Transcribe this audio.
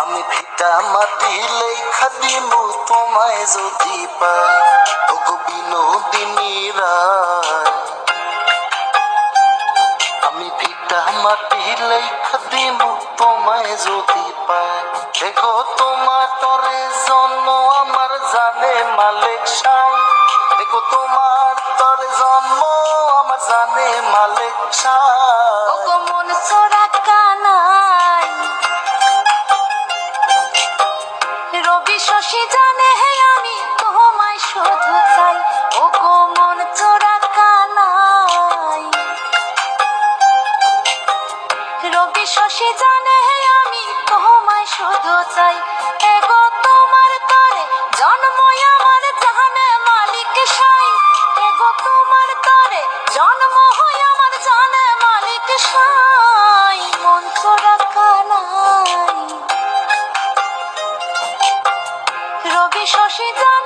আমি ভিটা মাটি লেখা দিমু তোমায় যদি পাই। বিনোদিনী আমি ভিটা মাটি লেখা দিমু তোমায় যদি পাই। দেখো তোমার তরে জন্ম, আমার জানে মালিক সাই। দেখো তোমার তরে জন্ম, আমার জানে মালিক সাই। শশী জানে আমি, তোমায় শুধু চাই। এগো তোমার তরে, জন্ম আমার মালিক সাই। এগো তোমার তরে, জন্ম হয় আমার জানে মালিক সাই। মন চোরা রবি শশী জানে